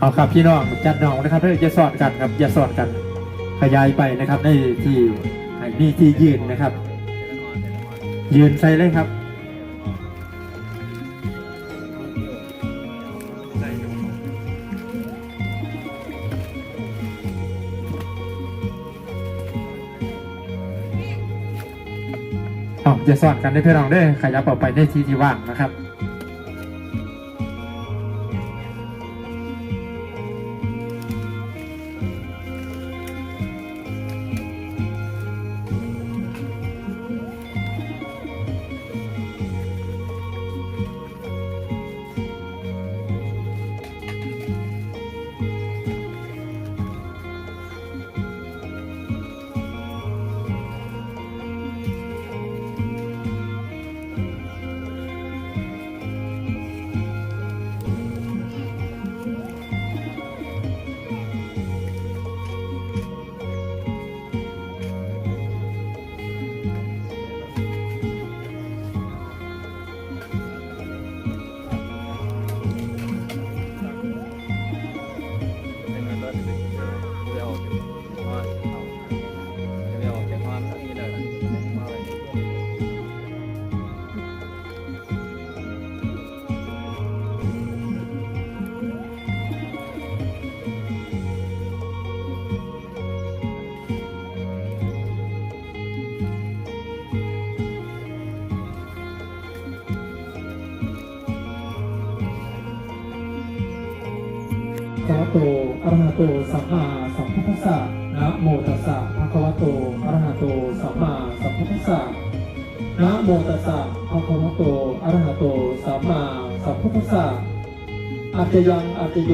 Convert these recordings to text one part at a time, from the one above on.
เอาครับพี่น้องจัดน้องนะครับเพื่อจะสอนกันครับอย่าสอนกัน ขยายไปนะครับในที่ให้มีที่ยืนนะครับ ยืนใส่เลยครับอ๋อจะสอนกันได้เพื่อนเราได้อขยับออกไปในที่ที่ว่างนะครับ ภะคะวะโตอะระหะโตสัมมาสัมพุทธัสสะนะโมตัสสะภะคะวะโตอะระหะโตสัมมาสัมพุทธัสสะนะโมตัสสะภะคะวะโตอะระหะโตสัมมาสัมพุทธัสสะอัจจยังอัจจโย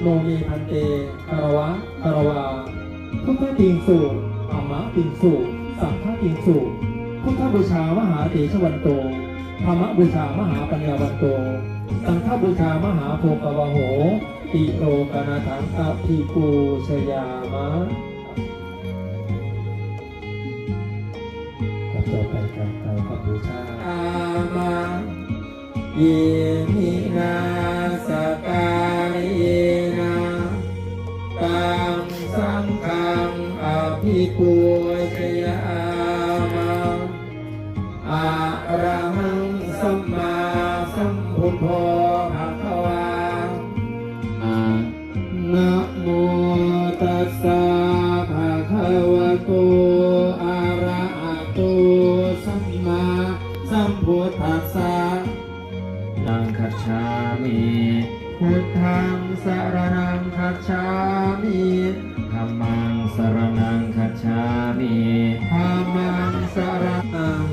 โนมีพันเตคารวะคารวาพุทธติงสุอัมมะติงสุสังฆติงสุพุทธบูชามหาเถชวันโตธรรมบูชามหาปัญญาวันโตสังฆบูชามหาโภกวโห ติโลกนาถังอภิปูชยามะต่อไปการกล่าวคำบูชาอามาเยมินา นังคัจฉามิพุทธังสรณังคัจฉามิธัมมังสรณังคัจฉามิธัมมังสรณัง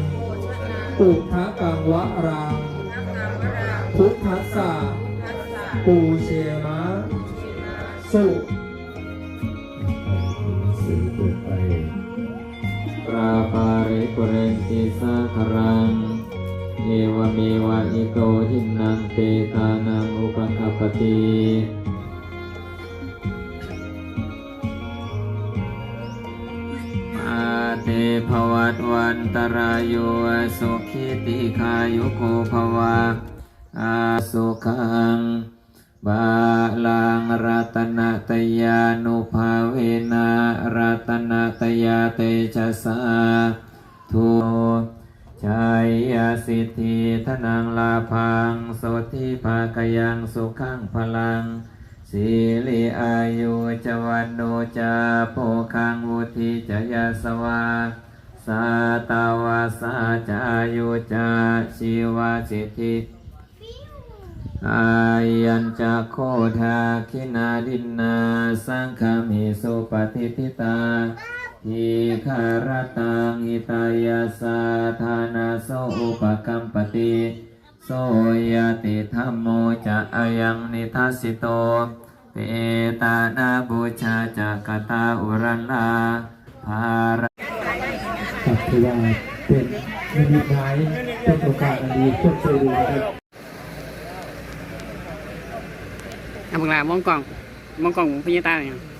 ปุถะกังวะรังพุทธัสสะปูเชมะสุสื่อเปิดไปปราปาริปุเรนติสาครังเอ วเมวะอิโกทินังเปตานังอุปกัปปติอาเตภวัตวันตรายโยสุขิติขายุโกภวะอาสุขังบาลังรัตนตยานุภาเวนะรัตนตยาเตชะสาทุ สิทธิธนังลาพังโสธิภาคยังสุขังพลังสีลิอายุจวันโนจาโภคังวุธิจยาสวาสาตาวาสาจายุจาชีวาสิทธิอายัญจะโคทาคินาดินนา สังฆมิสุปฏิทิตา ทีคารตังหิตายาสาธานาโสอุปกัมปติโสยติธรรมโมจะอายังนิทัสสิโตเปตานาบูชาจักตาอุรันลาภารกับถือว่าเป็นนิมิตหมายเป็นโอกาสอันดีเพื่อช่วยดูนะครับเอาบังลามองกล่องมองกล่องพิยาตาเนี่ย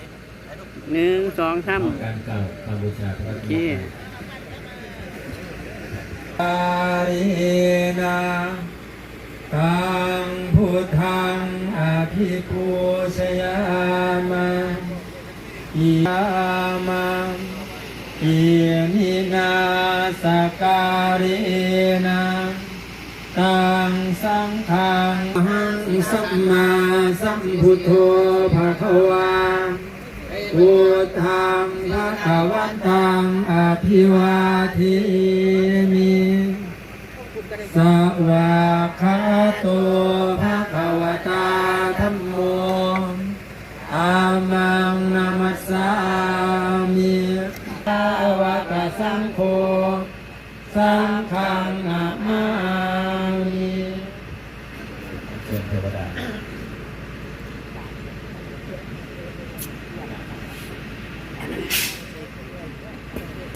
หนึ่งสองสามการกล่าวคำบูชาพระโอเคอารินาตังพุทธังอภิปูชยามาอิยามาอิมินาสการินาตังสังฆังหังสัมมาสัมพุทโธภะคะวา พุทธังภะคะวันตังอภิวาทิมิสวากขาโตภะคะวตาธัมโมอามังนามัสสามิสาวกสังโฆสังฆังนามามิ เชิญเทวดา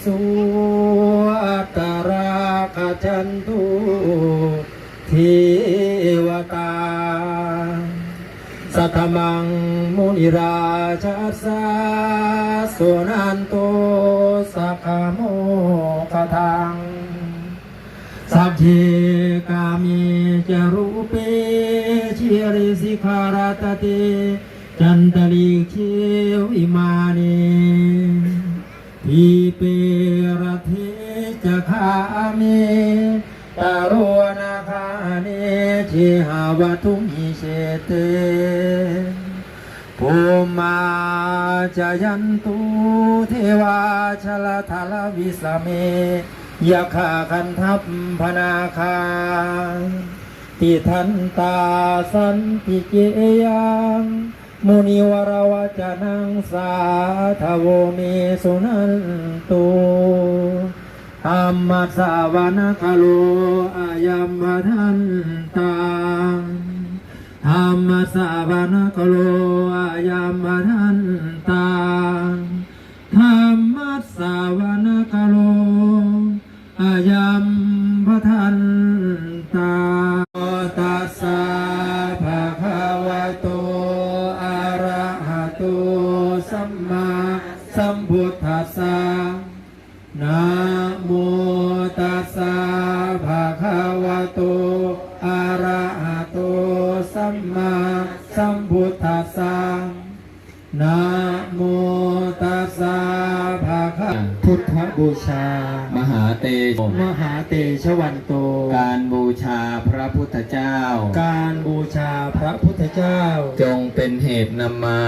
สุอัตราคจันตุทีวตา สัทมังมุนิราชาสาสุนันโตสักโมกทังสัพเพกามิจรุเปชิริสิขารตติจันตลิเชวิมา ชิหาวตุมิเชเตภูมาจายันตุเทวาชลทาลวิสเมยาคาคันทัพพนาคาติทันตาสันติเกยังมุนิวรวจนังสาทโวเมสุนันตุ ธรรมสาวนาคโลอายัมมทันตังธรรมสาวนาคโลอายัมมทันตังธรรมสาวนาคโลอายัมพทันตังตัสสะภะคะวะโตอะระหะโตสัมมาสัมพุทธัสสะ นะโมตัสสะภะคะวะโต อะระหะโต สัมมาสัมพุทธัสสะนะโมตัสสะภะคะ พุทธบูชา มหาเตโชมหาเตชะวันโต การบูชาพระพุทธเจ้า การบูชาพระพุทธเจ้า จงเป็นเหตุนำมา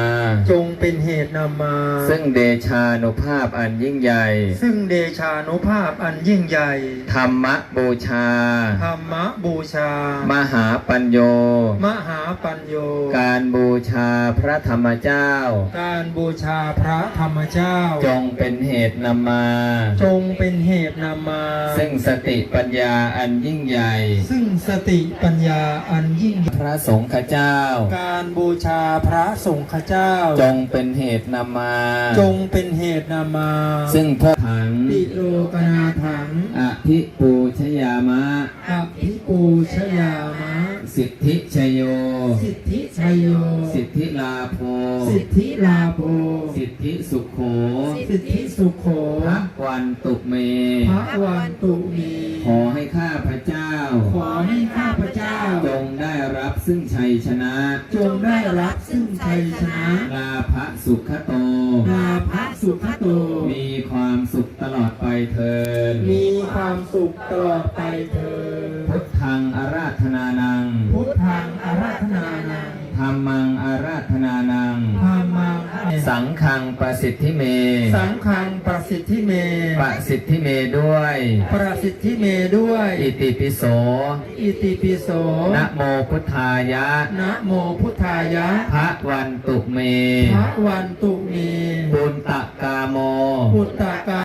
จงเป็นเหตุนำมา ซึ่งเดชานุภาพอันยิ่งใหญ่ ซึ่งเดชานุภาพอันยิ่งใหญ่ ธรรมบูชา ธรรมบูชา มหาปัญโย มหาปัญโย การบูชาพระธรรมเจ้า การบูชาพระธรรมเจ้า จงเป็นเหตุนำมา จงเป็นเหตุนำมา ซึ่งสติปัญญาอันยิ่งใหญ่ ซึ่งสติปัญญาอันยิ่งใหญ่พระสงฆ์เจ้า การบูชาพระสงฆ์เจ้า จงเป็นเหตุนำมา จงเป็นเหตุนำมา ซึ่งพระถังติโลกนาถังอภิปูชยามะอภิปูชยามะ สิทธิชโย สิทธิชัยโย สิทธิลาโภสิทธิลาโภสิทธิสุขโขสิทธิสุโขพระวันตุเม พระวันตุมีขอให้ข้าพระเจ้า ขอให้ข้าพเจ้า จงได้รับซึ่งชัยชนะ จงได้รับซึ่งชัยชนะลาภสุขโต ลาภสุขโต มีความสุขตลอดไปเทินมีความสุขตลอดไปเถิดพุทธังอาราธนานัง มังอาราธนานัง ธรรมังสังฆังประสิทธิเม สังฆังประสิทธิเม ประสิทธิเมด้วย ประสิทธิเมด้วย อิติปิโส อิติปิโส นะโมพุทธายะ นะโมพุทธายะ พระวันตุเม พระวันตุมีบุญตกาโม ปุตตะกา